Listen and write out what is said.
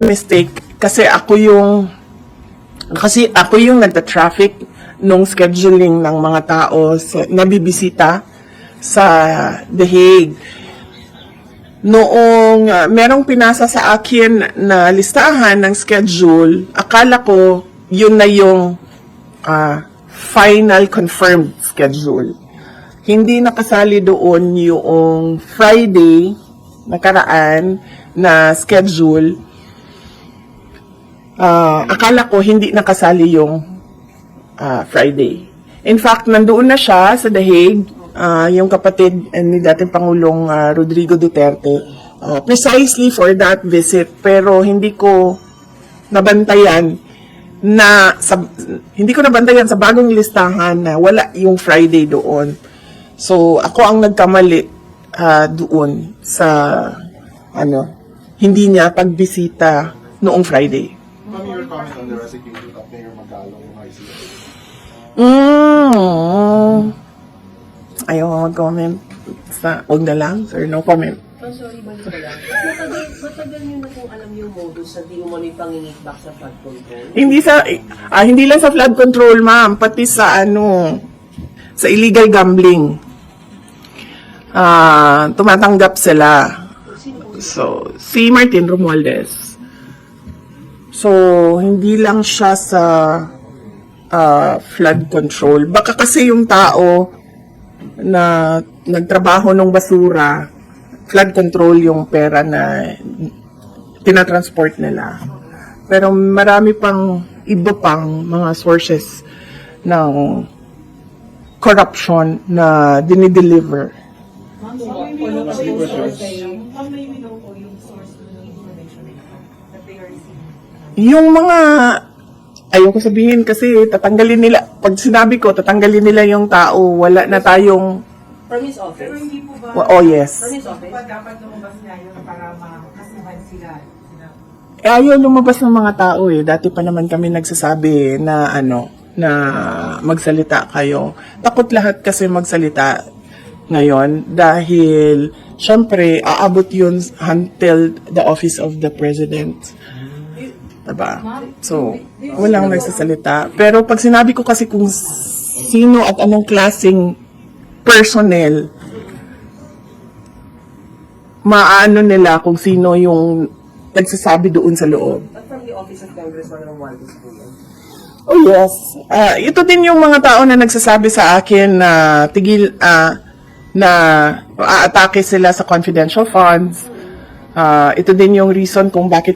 mistake kasi ako yung kasi ako yung nagta-traffic nung scheduling ng mga tao sa, nabibisita sa The Hague. Noong uh, merong pinasa sa akin na listahan ng schedule, akala ko yun na yung ah, final confirmed schedule. Hindi nakasali doon yung Friday nakaraan na schedule. Ah, akala ko hindi nakasali yung ah, Friday. In fact, nandoon na siya sa Hague, ah, yung kapatid eh, ni dating Pangulong ah, Rodrigo Duterte, ah, precisely for that visit. Pero hindi ko nabantayan na sa, hindi ko nabantayan sa bagong listahan na wala yung Friday doon. So, ako ang nagkamali ah, doon sa ano, hindi niya pagbisita noong Friday. Ma'am, your comment on the resignation of Mayor Magalong ng ICC. Mm. Ayaw ko mag-comment sa, huwag na lang, sir, no comment. Oh, sorry, balik ko lang. Matagal, matagal nyo na kung alam yung modus na di umano yung pangingitbak sa flood control. Hindi sa, ah, hindi lang sa flood control, ma'am, pati sa ano, sa illegal gambling. Ah, tumatanggap sila. So, si Martin Romualdez. So, hindi lang siya sa ah, flood control. Baka kasi yung tao na nagtrabaho ng basura, flood control yung pera na tinatransport nila. Pero marami pang iba pang mga sources ng corruption na dinideliver. Yung mga ayoko sabihin kasi tatanggalin nila pag sinabi ko tatanggalin nila yung tao wala na tayong From his office. oh yes From his office. dapat lumabas nga yun para makasihan sila. Eh, ayaw lumabas ng mga tao eh. Dati pa naman kami nagsasabi na ano, na magsalita kayo. Takot lahat kasi magsalita ngayon dahil syempre aabot yun until the office of the president. Diba? So, walang nagsasalita. Pero pag sinabi ko kasi kung sino at anong klaseng personnel, maano nila kung sino yung nagsasabi doon sa loob. At from the office of Congressman Romualdez po yun. Oh yes. Ah, ito din yung mga tao na nagsasabi sa akin na tigil ah, na aatake sila sa confidential funds. Ah, ito din yung reason kung bakit